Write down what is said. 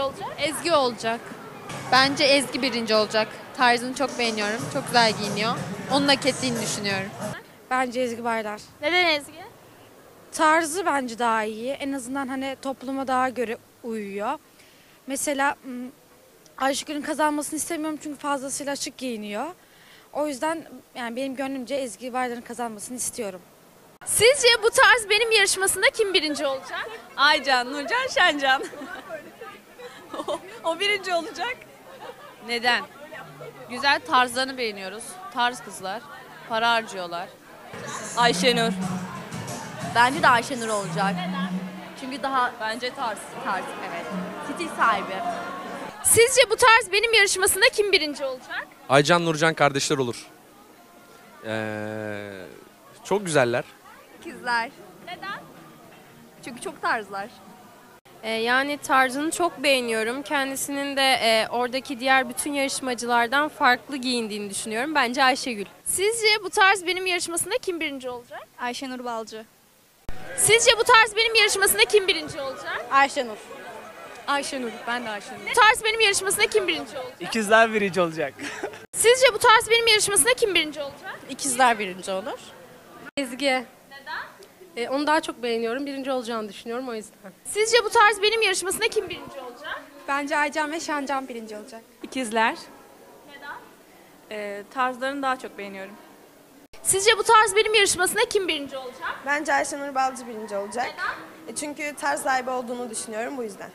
olacak? Ezgi olacak. Bence Ezgi birinci olacak. Tarzını çok beğeniyorum. Çok güzel giyiniyor. Onun hak ettiğini düşünüyorum. Bence Ezgi Baylar. Neden Ezgi? Tarzı bence daha iyi. En azından hani topluma daha göre uyuyor. Mesela Ayşegül'ün kazanmasını istemiyorum çünkü fazlasıyla açık giyiniyor. O yüzden yani benim gönlümce Ezgi Baylar'ın kazanmasını istiyorum. Sizce bu tarz benim yarışmasında kim birinci olacak? Aycan, Nurcan, Şencan. o, o birinci olacak. Neden? Güzel tarzlarını beğeniyoruz. Tarz kızlar. Para harcıyorlar. Ayşenur. Bence de Ayşenur olacak. Çünkü daha Bence tarz. tarz evet. Stil sahibi. Sizce bu tarz benim yarışmasında kim birinci olacak? Aycan Nurcan kardeşler olur. Ee, çok güzeller. İkizler. Neden? Çünkü çok tarzlar. Ee, yani tarzını çok beğeniyorum. Kendisinin de e, oradaki diğer bütün yarışmacılardan farklı giyindiğini düşünüyorum. Bence Ayşegül. Sizce bu tarz benim yarışmasında kim birinci olacak? Ayşenur Balcı. Sizce bu tarz benim yarışmasında kim birinci olacak? Ayşenur. Ayşenur. Ben de Ayşenur. Bu tarz benim yarışmasında kim birinci olacak? İkizler birinci olacak. Sizce bu tarz benim yarışmasında kim birinci olacak? İkizler birinci olur. Ezgi. Neden? onu daha çok beğeniyorum. Birinci olacağını düşünüyorum o yüzden. Sizce bu tarz benim yarışmasında kim birinci olacak? Bence Aycan ve Şencan birinci olacak. İkizler. Neden? Ee, tarzlarını daha çok beğeniyorum. Sizce bu tarz benim yarışmasında kim birinci olacak? Bence Ayşenur Balcı birinci olacak. E Çünkü tarz sahibi olduğunu düşünüyorum bu yüzden.